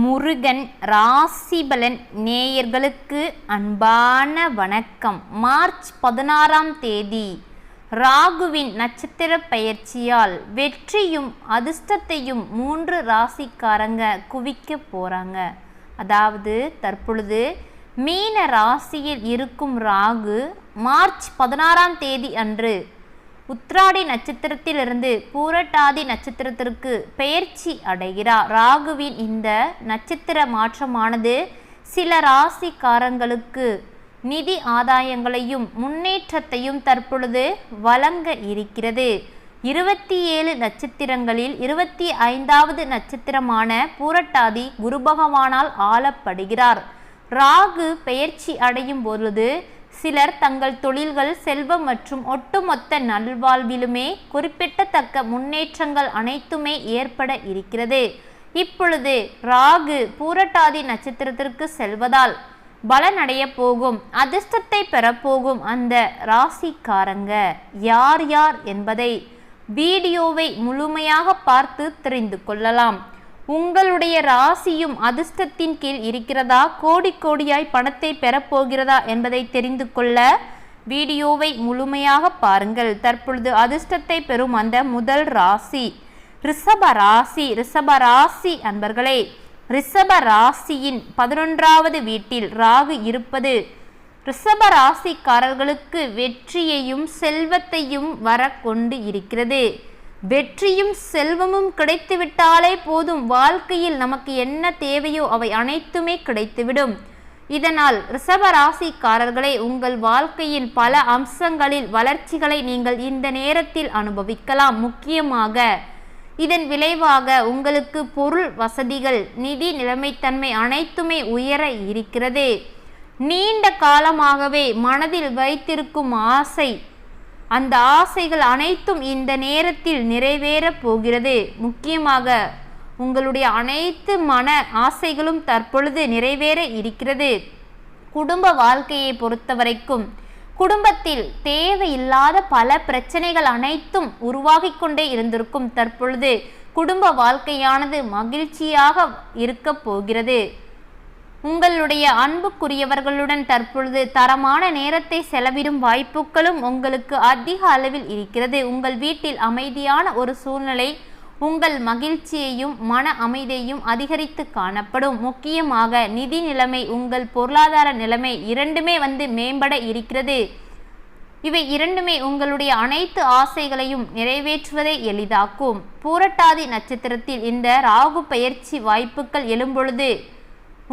முருகன் ராசிபலன் நேயர்களுக்கு அன்பான வணக்கம். மார்ச் பதினாறாம் தேதி ராகுவின் நட்சத்திர பயிற்சியால் வெற்றியும் அதிர்ஷ்டத்தையும் மூன்று ராசிக்காரங்க குவிக்க போறாங்க. அதாவது தற்பொழுது மீன ராசியில் இருக்கும் ராகு மார்ச் பதினாறாம் தேதி அன்று உத்ராடி நட்சத்திரத்திலிருந்து பூரட்டாதி நட்சத்திரத்திற்கு பெயர்ச்சி அடைகிறார். ராகுவின் இந்த நட்சத்திர மாற்றமானது சில ராசிக்காரங்களுக்கு நிதி ஆதாயங்களையும் முன்னேற்றத்தையும் தற்பொழுது வழங்க இருக்கிறது. இருபத்தி ஏழு நட்சத்திரங்களில் இருபத்தி ஐந்தாவது நட்சத்திரமான பூரட்டாதி குரு பகவானால் ஆளப்படுகிறார். ராகு பெயர்ச்சி அடையும் பொழுது சிலர் தங்கள் தொழில்கள் செல்வம் மற்றும் ஒட்டுமொத்த நல்வாழ்விலுமே குறிப்பிடத்தக்க முன்னேற்றங்கள் அனைத்துமே ஏற்பட இருக்கிறது. இப்பொழுது ராகு பூரட்டாதி நட்சத்திரத்திற்கு செல்வதால் பலனடைய போகும் அதிர்ஷ்டத்தை பெறப்போகும் அந்த ராசிக்காரங்க யார் யார் என்பதை வீடியோவை முழுமையாக பார்த்து தெரிந்து கொள்ளலாம். உங்களுடைய ராசியும் அதிர்ஷ்டத்தின் கீழ் இருக்கிறதா? கோடி கோடியாய் பணத்தை பெறப்போகிறதா என்பதை தெரிந்து கொள்ள வீடியோவை முழுமையாக பாருங்கள். தற்பொழுது அதிர்ஷ்டத்தை பெறும் அந்த முதல் ராசி. ரிஷப ராசி. ரிஷப ராசி அன்பர்களே ரிஷப ராசியின் பதினொன்றாவது வீட்டில் ராகு இருப்பது ரிஷப ராசிக்காரர்களுக்கு வெற்றியையும் செல்வத்தையும் வர கொண்டு இருக்கிறது. வெற்றியும் செல்வமும் கிடைத்துவிட்டாலே போதும். வாழ்க்கையில் நமக்கு என்ன தேவையோ அவை அனைத்துமே கிடைத்துவிடும். இதனால் ரிஷப ராசிக்காரர்களே உங்கள் வாழ்க்கையின் பல அம்சங்களில் வளர்ச்சிகளை நீங்கள் இந்த நேரத்தில் அனுபவிக்கலாம். முக்கியமாக இதன் விளைவாக உங்களுக்கு பொருள் வசதிகள் நிதி நிலைமைத்தன்மை அனைத்துமே உயர இருக்கிறது. நீண்ட காலமாகவே மனதில் வைத்திருக்கும் ஆசை அந்த ஆசைகள் அனைத்தும் இந்த நேரத்தில் நிறைவேறப் போகிறது. முக்கியமாக உங்களுடைய அனைத்து மன ஆசைகளும் தற்பொழுது நிறைவேற இருக்கிறது. குடும்ப வாழ்க்கையை பொறுத்தவரைக்கும் குடும்பத்தில் தேவையில்லாத பல பிரச்சனைகள் அனைத்தும் உருவாகி கொண்டே இருந்திருக்கும் தற்பொழுது குடும்ப வாழ்க்கையானது மகிழ்ச்சியாக இருக்கப் போகிறது. உங்களுடைய அன்புக்குரியவர்களுடன் தற்பொழுது தரமான நேரத்தை செலவிடும் வாய்ப்புகளும் உங்களுக்கு அதிக அளவில் இருக்கிறது. உங்கள் வீட்டில் அமைதியான ஒரு சூழ்நிலை உங்கள் மகிழ்ச்சியையும் மன அமைதியையும் அதிகரித்து காணப்படும். முக்கியமாக நிதி நிலைமை உங்கள் பொருளாதார நிலைமை இரண்டுமே வந்து மேம்பட இருக்கிறது. இவை இரண்டுமே உங்களுடைய அனைத்து ஆசைகளையும் நிறைவேற்றுவதை எளிதாக்கும். பூரட்டாதி நட்சத்திரத்தில் இந்த ராகு பயிற்சி வாய்ப்புகள் எழும்பொழுது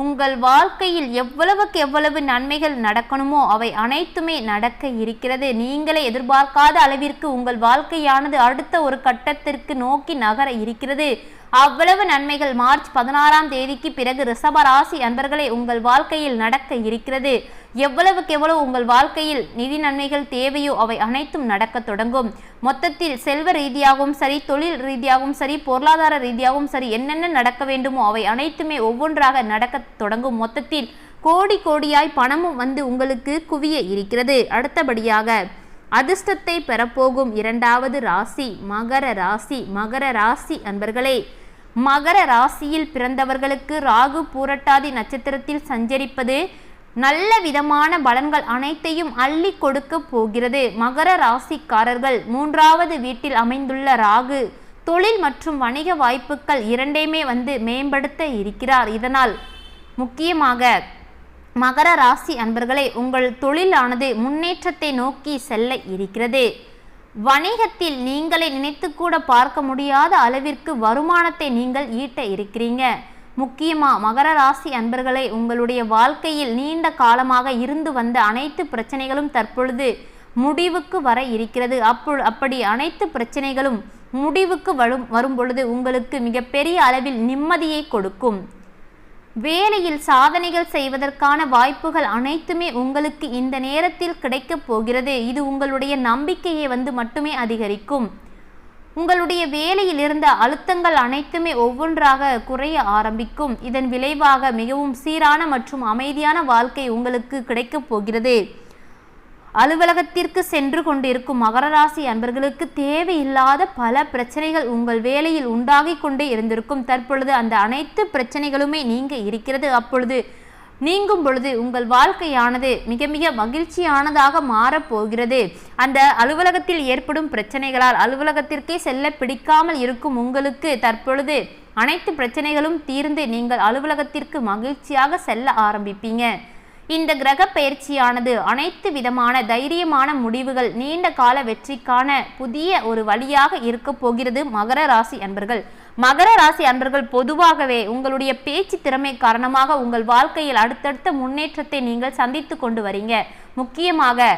உங்கள் வாழ்க்கையில் எவ்வளவுக்கு எவ்வளவு நன்மைகள் நடக்கணுமோ அவை அனைத்துமே நடக்க இருக்கிறது. நீங்களே எதிர்பார்க்காத அளவிற்கு உங்கள் வாழ்க்கையானது அடுத்த ஒரு கட்டத்திற்கு நோக்கி நகர இருக்கிறது. அவ்வளவு நன்மைகள் மார்ச் பதினாறாம் தேதிக்கு பிறகு ரிஷபராசி அன்பர்களே உங்கள் வாழ்க்கையில் நடக்க இருக்கிறது. எவ்வளவுக்கு எவ்வளவு உங்கள் வாழ்க்கையில் நிதி நன்மைகள் தேவையோ அவை அனைத்தும் நடக்க தொடங்கும். மொத்தத்தில் செல்வ ரீதியாகவும் சரி தொழில் ரீதியாகவும் சரி பொருளாதார ரீதியாகவும் சரி என்னென்ன நடக்க வேண்டுமோ அவை அனைத்துமே ஒவ்வொன்றாக நடக்க தொடங்கும். மொத்தத்தில் கோடி கோடியாய் பணமும் வந்து உங்களுக்கு குவிய இருக்கிறது. அடுத்தபடியாக அதிர்ஷ்டத்தை பெறப்போகும் இரண்டாவது ராசி மகர ராசி மகர ராசி அன்பர்களே. மகர ராசியில் பிறந்தவர்களுக்கு ராகு பூரட்டாதி நட்சத்திரத்தில் சஞ்சரிப்பது நல்ல விதமான பலன்கள் அனைத்தையும் அள்ளி கொடுக்க போகிறது. மகர ராசிக்காரர்கள் மூன்றாவது வீட்டில் அமைந்துள்ள ராகு தொழில் மற்றும் வணிக வாய்ப்புகள் இரண்டையுமே வந்து மேம்படுத்த இருக்கிறார். இதனால் முக்கியமாக மகர ராசி அன்பர்களே உங்கள் தொழிலானது முன்னேற்றத்தை நோக்கி செல்ல இருக்கிறது. வணிகத்தில் நீங்களே நினைத்து கூட பார்க்க முடியாத அளவிற்கு வருமானத்தை நீங்கள் ஈட்ட இருக்கிறீங்க. முக்கியமாக மகர ராசி அன்பர்களை உங்களுடைய வாழ்க்கையில் நீண்ட காலமாக இருந்து வந்த அனைத்து பிரச்சனைகளும் தற்பொழுது முடிவுக்கு வர இருக்கிறது. அப்போ அப்படி அனைத்து பிரச்சனைகளும் முடிவுக்கு வரும் வரும் பொழுது உங்களுக்கு மிகப்பெரிய அளவில் நிம்மதியை கொடுக்கும். வேலையில் சாதனைகள் செய்வதற்கான வாய்ப்புகள் அனைத்துமே உங்களுக்கு இந்த நேரத்தில் கிடைக்கப் போகிறது. இது உங்களுடைய நம்பிக்கையை வந்து மட்டுமே அதிகரிக்கும். உங்களுடைய வேலையில் இருந்த அழுத்தங்கள் அனைத்துமே ஒவ்வொன்றாக குறைய ஆரம்பிக்கும். இதன் விளைவாக மிகவும் சீரான மற்றும் அமைதியான வாழ்க்கை உங்களுக்கு கிடைக்கப் போகிறது. அலுவலகத்திற்கு சென்று கொண்டிருக்கும் மகர ராசி அன்பர்களுக்கு தேவையில்லாத பல பிரச்சனைகள் உங்கள் வேலையில் உண்டாகி கொண்டே இருந்திருக்கும். தற்பொழுது அந்த அனைத்து பிரச்சனைகளுமே நீங்க இருக்கிறது. அப்பொழுது நீங்கும் பொழுது உங்கள் வாழ்க்கையானது மிக மிக மகிழ்ச்சியானதாக மாறப்போகிறது அந்த அலுவலகத்தில் ஏற்படும் பிரச்சனைகளால் அலுவலகத்திற்கே செல்ல பிடிக்காமல் இருக்கும் உங்களுக்கு தற்பொழுது அனைத்து பிரச்சனைகளும் தீர்ந்து நீங்கள் அலுவலகத்திற்கு மகிழ்ச்சியாக செல்ல ஆரம்பிப்பீங்க. இந்த கிரக பயிற்சியானது அனைத்து விதமான தைரியமான முடிவுகள் நீண்ட கால வெற்றிக்கான புதிய ஒரு வழியாக இருக்க போகிறது மகர ராசி அன்பர்கள். மகர ராசி அன்பர்கள் பொதுவாகவே உங்களுடைய பேச்சு திறமை காரணமாக உங்கள் வாழ்க்கையில் அடுத்தடுத்த முன்னேற்றத்தை நீங்கள் சந்தித்து கொண்டு வரீங்க. முக்கியமாக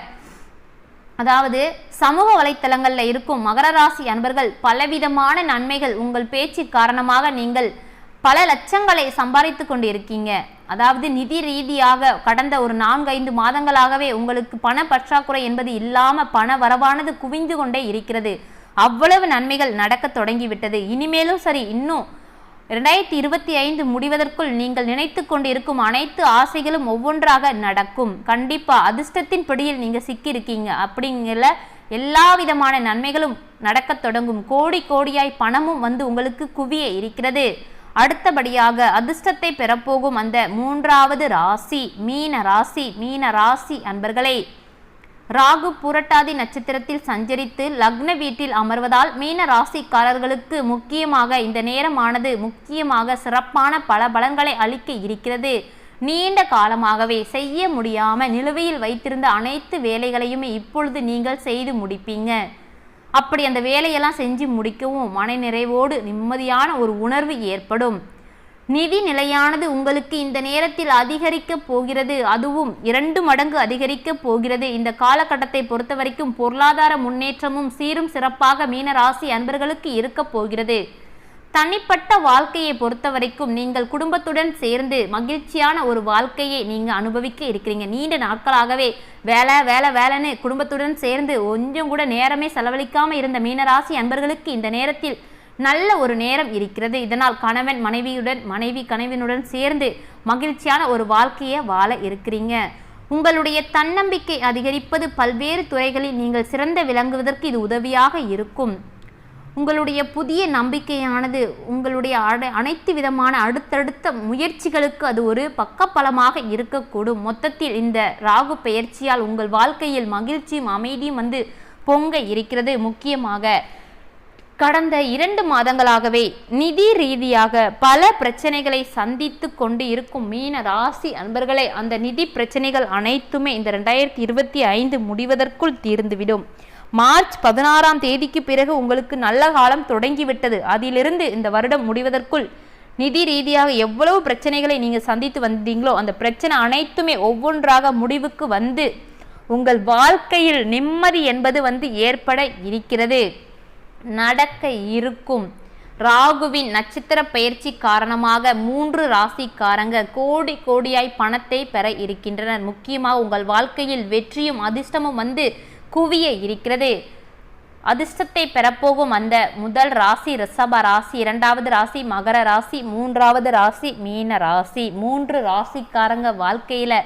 அதாவது சமூக வலைத்தளங்களில் இருக்கும் மகர ராசி அன்பர்கள் பலவிதமான நன்மைகள் உங்கள் பேச்சு காரணமாக நீங்கள் பல லட்சங்களை சம்பாதித்து கொண்டு இருக்கீங்க அதாவது நிதி ரீதியாக கடந்த ஒரு நான்கு ஐந்து மாதங்களாகவே உங்களுக்கு பண பற்றாக்குறை என்பது இல்லாமல் பண வரவானது குவிந்து கொண்டே இருக்கிறது. அவ்வளவு நன்மைகள் நடக்க தொடங்கிவிட்டது. இனிமேலும் சரி இன்னும் இரண்டாயிரத்தி இருபத்தி ஐந்து முடிவதற்குள் நீங்கள் நினைத்து கொண்டு இருக்கும் அனைத்து ஆசைகளும் ஒவ்வொன்றாக நடக்கும். கண்டிப்பாக அதிர்ஷ்டத்தின் பிடியில் நீங்கள் சிக்கியிருக்கீங்க. அப்படிங்கிற எல்லா விதமான நன்மைகளும் நடக்கத் தொடங்கும். கோடி கோடியாய் பணமும் வந்து உங்களுக்கு குவிய இருக்கிறது. அடுத்தபடியாக அதிர்ஷ்டத்தை பெறப்போகும் அந்த மூன்றாவது ராசி மீன ராசி மீன ராசி அன்பர்களே. ராகு புரட்டாதி நட்சத்திரத்தில் சஞ்சரித்து லக்ன வீட்டில் அமர்வதால் மீன ராசிக்காரர்களுக்கு முக்கியமாக இந்த நேரமானது முக்கியமாக சிறப்பான பல பலன்களை அளிக்க இருக்கிறது. நீண்ட காலமாகவே செய்ய முடியாமல் நிலுவையில் வைத்திருந்த அனைத்து வேலைகளையுமே இப்பொழுது நீங்கள் செய்து முடிப்பீங்க. அப்படி அந்த வேலையெல்லாம் செஞ்சு முடிக்கவும் மனநிறைவோடு நிம்மதியான ஒரு உணர்வு ஏற்படும். நிதி நிலையானது உங்களுக்கு இந்த நேரத்தில் அதிகரிக்க போகிறது. அதுவும் இரண்டு மடங்கு அதிகரிக்க போகிறது. இந்த காலகட்டத்தை பொறுத்த வரைக்கும் பொருளாதார முன்னேற்றமும் சீரும் சிறப்பாக மீனராசி அன்பர்களுக்கு இருக்க போகிறது. தனிப்பட்ட வாழ்க்கையை பொறுத்த வரைக்கும் நீங்கள் குடும்பத்துடன் சேர்ந்து மகிழ்ச்சியான ஒரு வாழ்க்கையை நீங்கள் அனுபவிக்க இருக்கிறீங்க. நீண்ட நாட்களாகவே வேலை வேலை வேலைன்னு குடும்பத்துடன் சேர்ந்து கொஞ்சம் கூட நேரமே செலவழிக்காமல் இருந்த மீனராசி அன்பர்களுக்கு இந்த நேரத்தில் நல்ல ஒரு நேரம் இருக்கிறது. இதனால் கணவன் மனைவியுடன் மனைவி கணவனுடன் சேர்ந்து மகிழ்ச்சியான ஒரு வாழ்க்கையை வாழ இருக்கிறீங்க. உங்களுடைய தன்னம்பிக்கை அதிகரிப்பது பல்வேறு துறைகளில் நீங்கள் சிறந்த விளங்குவதற்கு இது உதவியாக இருக்கும். உங்களுடைய புதிய நம்பிக்கையானது உங்களுடைய அனைத்து விதமான அடுத்தடுத்த முயற்சிகளுக்கு அது ஒரு பக்கப்பலமாக இருக்கக்கூடும். மொத்தத்தில் இந்த ராகு பெயர்ச்சியால் உங்கள் வாழ்க்கையில் மகிழ்ச்சியும் அமைதியும் வந்து பொங்க இருக்கிறது. முக்கியமாக கடந்த இரண்டு மாதங்களாகவே நிதி ரீதியாக பல பிரச்சனைகளை சந்தித்து கொண்டு இருக்கும் மீன ராசி அன்பர்களை அந்த நிதி பிரச்சனைகள் அனைத்துமே இந்த ரெண்டாயிரத்தி இருபத்தி ஐந்து முடிவதற்குள் தீர்ந்துவிடும். மார்ச் பதினாறாம் தேதிக்கு பிறகு உங்களுக்கு நல்ல காலம் தொடங்கிவிட்டது. அதிலிருந்து இந்த வருடம் முடிவதற்குள் நிதி ரீதியாக எவ்வளவு பிரச்சனைகளை நீங்கள் சந்தித்து வந்தீங்களோ அந்த பிரச்சனை அனைத்துமே ஒவ்வொன்றாக முடிவுக்கு வந்து உங்கள் வாழ்க்கையில் நிம்மதி என்பது வந்து ஏற்பட இருக்கிறது. நடக்க இருக்கும். ராகுவின் நட்சத்திர பயிற்சி காரணமாக மூன்று ராசிக்காரங்க கோடி கோடியாய் பணத்தை பெற இருக்கின்றனர். முக்கியமாக உங்கள் வாழ்க்கையில் வெற்றியும் அதிர்ஷ்டமும் வந்து குவிய இருக்கிறது. அதிர்ஷ்டத்தை பெறப்போகும் அந்த முதல் ராசி ரிஷப ராசி இரண்டாவது ராசி மகர ராசி மூன்றாவது ராசி மீன ராசி. மூன்று ராசிக்காரங்க வாழ்க்கையில்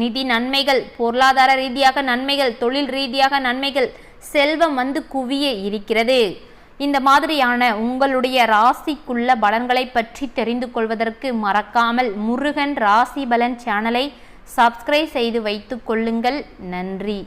நிதி நன்மைகள் பொருளாதார ரீதியாக நன்மைகள் தொழில் ரீதியாக நன்மைகள் செல்வம் வந்து குவிய இருக்கிறது. இந்த மாதிரியான உங்களுடைய ராசிக்குள்ள பலன்களை பற்றி தெரிந்து கொள்வதற்கு மறக்காமல் முருகன் ராசி பலன் சேனலை சப்ஸ்கிரைப் செய்து வைத்து கொள்ளுங்கள். நன்றி.